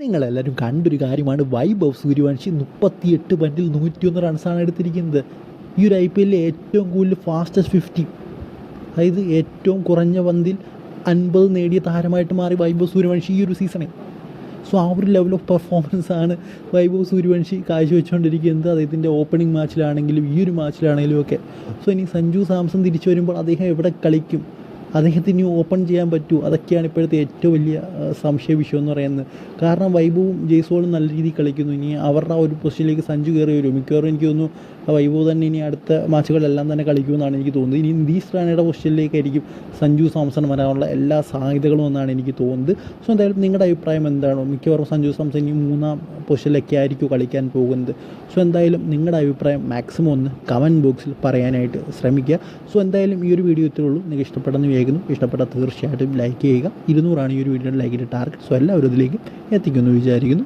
നിങ്ങളെല്ലാവരും കണ്ടൊരു കാര്യമാണ്. വൈഭവ് സൂര്യവംശി മുപ്പത്തിയെട്ട് പന്റിൽ നൂറ്റിയൊന്ന് റൺസാണ് എടുത്തിരിക്കുന്നത്. ഈ ഒരു ഐ പി എല്ലിലെ ഏറ്റവും കൂടുതൽ ഫാസ്റ്റസ്റ്റ് ഫിഫ്റ്റി അതായത് ഏറ്റവും കുറഞ്ഞ പന്തിൽ അൻപത് നേടിയ താരമായിട്ട് മാറി വൈഭവ് സൂര്യവംശി ഈ ഒരു സീസണിൽ സോ ആ ഒരു ലെവൽ ഓഫ് പെർഫോമൻസ് ആണ് വൈഭവ് സൂര്യവംശി കാഴ്ചവെച്ചുകൊണ്ടിരിക്കുന്നത്. അദ്ദേഹത്തിന്റെ ഓപ്പണിംഗ് മാച്ചിലാണെങ്കിലും ഈ ഒരു മാച്ചിലാണെങ്കിലും ഒക്കെ. സോ ഇനി സഞ്ജു സാംസൺ തിരിച്ചു വരുമ്പോൾ അദ്ദേഹം എവിടെ കളിക്കും? അദ്ദേഹത്തിന് ഓപ്പൺ ചെയ്യാൻ പറ്റൂ? അതൊക്കെയാണ് ഇപ്പോഴത്തെ ഏറ്റവും വലിയ സംശയ വിഷയം എന്ന് പറയുന്നത്. കാരണം വൈഭവും ജയ്സോളും നല്ല രീതിയിൽ കളിക്കുന്നു. ഇനി അവരുടെ ആ ഒരു പൊസിഷനിലേക്ക് സഞ്ജു കയറി വരും മിക്കവാറും എനിക്ക് തോന്നുന്നു വൈഭവ് തന്നെ ഇനി അടുത്ത മാച്ചുകളെല്ലാം തന്നെ കളിക്കുമെന്നാണ് എനിക്ക് തോന്നുന്നത്. ഇനി നിതീഷ് റാണയുടെ പൊസിഷനിലേക്കായിരിക്കും സഞ്ജു സാംസൺ വരാനുള്ള എല്ലാ സാധ്യതകളും എന്നാണ് എനിക്ക് തോന്നുന്നത്. സോ എന്തായാലും നിങ്ങളുടെ അഭിപ്രായം എന്താണോ? മിക്കവാറും സഞ്ജു സാംസൺ ഇനി മൂന്നാം പൊസിഷനിലൊക്കെ ആയിരിക്കും കളിക്കാൻ പോകുന്നത്. സോ എന്തായാലും നിങ്ങളുടെ അഭിപ്രായം മാക്സിമം ഒന്ന് കമന്റ് ബോക്സിൽ പറയാനായിട്ട് ശ്രമിക്കുക. സോ എന്തായാലും ഈ ഒരു വീഡിയോ ഇത്രയുള്ളൂ നിങ്ങൾക്ക് ഇഷ്ടപ്പെട്ടെന്ന് വേഗം ഇഷ്ടപ്പെട്ട തീർച്ചയായിട്ടും ലൈക്ക് ചെയ്യുക. ഇരുന്നൂറാണ് ഈ ഒരു വീഡിയോയുടെ ലൈക്കിന്റെ ടാർഗറ്റ് സോ എല്ലാവരും ഇതിലേക്കും എത്തിക്കുമെന്ന് വിചാരിക്കുന്നു.